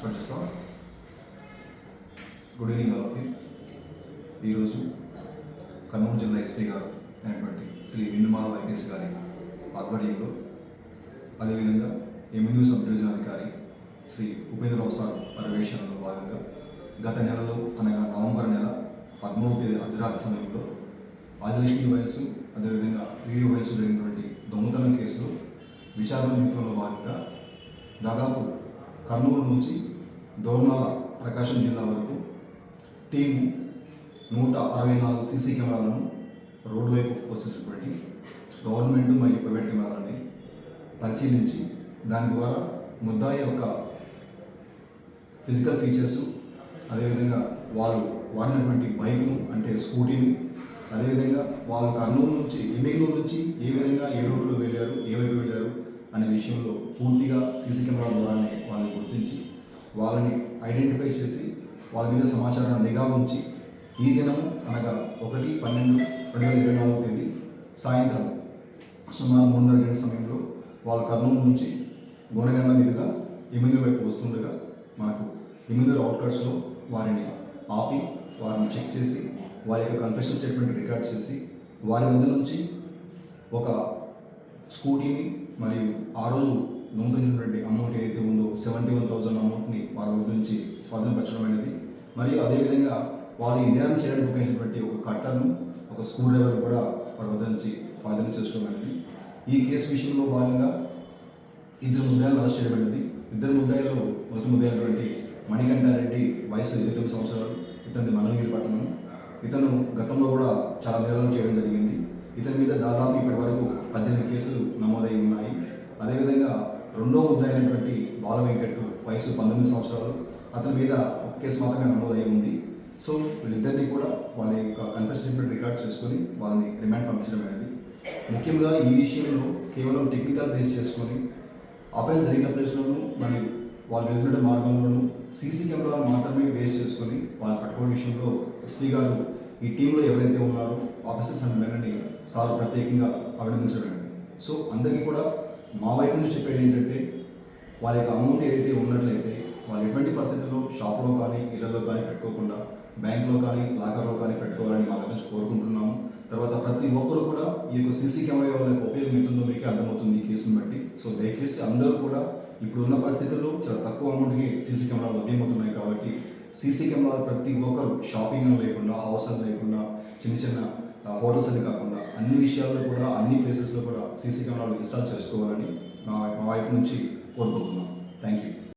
Start good evening all of you ఈరోజు కర్నూలు జిల్లా SP గారు అయినటువంటి శ్రీ విందుమాల ఐపీఎస్ గారి ఆధ్వర్యంలో అదేవిధంగా ఎమ్మెన్యూ సబ్ డివిజన్ అధికారి శ్రీ ఉపేంద్రరావు సార్ పర్యవేక్షణలో భాగంగా గత నెలలో అనగా నవంబర్ నెల పదమూడవ తేదీ అర్ధరాత్రి సమయంలో ఆదిలక్ష్మి వయస్సు అదేవిధంగా వివి వయస్సు జరిగినటువంటి దొంగతనం కేసులో విచారణ నిమిత్తంలో భాగంగా దాదాపు కర్నూలు నుంచి దోర్నాల ప్రకాశం జిల్లా వరకు టీము నూట అరవై నాలుగు సీసీ కెమెరాలను రోడ్డు వైపు పోసేసినటువంటి గవర్నమెంట్ మరియు ప్రైవేట్ కెమెరాలని పరిశీలించి దాని ద్వారా ముద్దాయి యొక్క ఫిజికల్ ఫీచర్స్ అదేవిధంగా వాళ్ళు వాడినటువంటి బైక్ను అంటే స్కూటీని అదేవిధంగా వాళ్ళు కర్నూలు నుంచి ఎమ్మెగనూరు నుంచి ఏ విధంగా ఏ రోడ్డులో వెళ్ళారు ఏ వైపు వెళ్ళారు అనే విషయంలో పూర్తిగా సీసీ కెమెరాల ద్వారానే వాళ్ళని గుర్తించి వాళ్ళని ఐడెంటిఫై చేసి వాళ్ళ మీద సమాచారాన్ని నిఘా ఉంచి ఈ దినము అనగా ఒకటి పన్నెండు రెండు వేల ఇరవై నాలుగు తేదీ సాయంత్రం సుమారు మూడున్నర గంటల సమయంలో వాళ్ళ కర్నూలు నుంచి గోనగండ మీదుగా ఎనిమిది వైపు వస్తుండగా మనకు ఎనిమిది అవుట్కట్స్లో వారిని ఆపి వారిని చెక్ చేసి వారి యొక్క కన్ఫెషన్ స్టేట్మెంట్ రికార్డ్ చేసి వారి వద్ద నుంచి ఒక స్కూటీని మరియు ఆ రోజు నమోదైనటువంటి అమౌంట్ ఏదైతే ఉందో సెవెంటీ వన్ థౌసండ్ అమౌంట్ని వారి వద్ద నుంచి స్వాధీనపరచడం అనేది. మరియు అదేవిధంగా వారు ఈ చేయడానికి ఉపయోగించినటువంటి ఒక కట్టర్ను ఒక స్క్రూ డ్రైవర్ కూడా వారి వద్ద నుంచి స్వాధీనం చేసుకోవడం అనేది. ఈ కేసు విషయంలో భాగంగా ఇద్దరు ముద్దాయిలు అరెస్ట్ చేయబడింది ఇద్దరు ముద్దాయిల్లో మొదటి ముద్దాయినటువంటి మణికంఠారెడ్డి వయసు ఇరవై తొమ్మిది సంవత్సరాలు ఇతని మంగళగిరి పట్టణం. ఇతను గతంలో కూడా చాలా నేరాలు చేయడం జరిగింది. ఇతని మీద దాదాపు ఇప్పటి వరకు పద్దెనిమిది కేసులు నమోదై ఉన్నాయి. అదేవిధంగా రెండో ముద్దైనటువంటి బాల వెంకట్ వయసు పంతొమ్మిది సంవత్సరాలు. అతని మీద ఒక కేసు మాత్రమే నమోదై ఉంది. సో వీళ్ళిద్దరినీ కూడా వాళ్ళ యొక్క కన్ఫెషన్ రికార్డ్ చేసుకొని వాళ్ళని రిమాండ్ పంపించడం అనేది. ముఖ్యంగా ఈ విషయంలో కేవలం టెక్నికల్ బేస్ చేసుకొని అఫెన్స్ జరిగిన ప్లేస్లోనూ మరియు వాళ్ళు వెళ్తున్న మార్గంలోనూ సీసీ కెమెరాలు మాత్రమే బేస్ చేసుకొని వాళ్ళు పట్టుకోవడం విషయంలో ఎస్పీ గారు ఈ టీంలో ఎవరైతే ఉన్నారో ఆఫీసర్స్ అండ్ మెన్ని సార్ ప్రత్యేకంగా అభినందించడం. సో అందరికీ కూడా మా వైపు నుంచి చెప్పేది ఏంటంటే వాళ్ళ యొక్క అమౌంట్ ఏదైతే ఉన్నట్లయితే వాళ్ళు ఎటువంటి పరిస్థితుల్లో షాప్లో కానీ ఇళ్ళలో కానీ పెట్టుకోకుండా బ్యాంకులో కానీ లాకర్లో కానీ పెట్టుకోవాలని మా దగ్గర నుంచి కోరుకుంటున్నాము. తర్వాత ప్రతి ఒక్కరు కూడా ఈ యొక్క సీసీ కెమెరా వాళ్ళకి ఉపయోగం ఎంతుందో మీకే అర్థమవుతుంది ఈ కేసును బట్టి. సో దయచేసి అందరూ కూడా ఇప్పుడున్న పరిస్థితుల్లో చాలా తక్కువ అమౌంట్కి సీసీ కెమెరాలు లభ్యమవుతున్నాయి కాబట్టి సీసీ కెమెరాలు ప్రతి ఒక్కరు షాపింగ్ అని లేకుండా హౌస్ అని లేకుండా చిన్న చిన్న హోటల్స్ అని కాకుండా అన్ని విషయాల్లో కూడా అన్ని ప్లేసెస్లో కూడా సీసీ కెమెరాలు ఇన్స్టాల్ చేసుకోవాలని నా మా వైపు నుంచి కోరుకుంటున్నాను. Thank you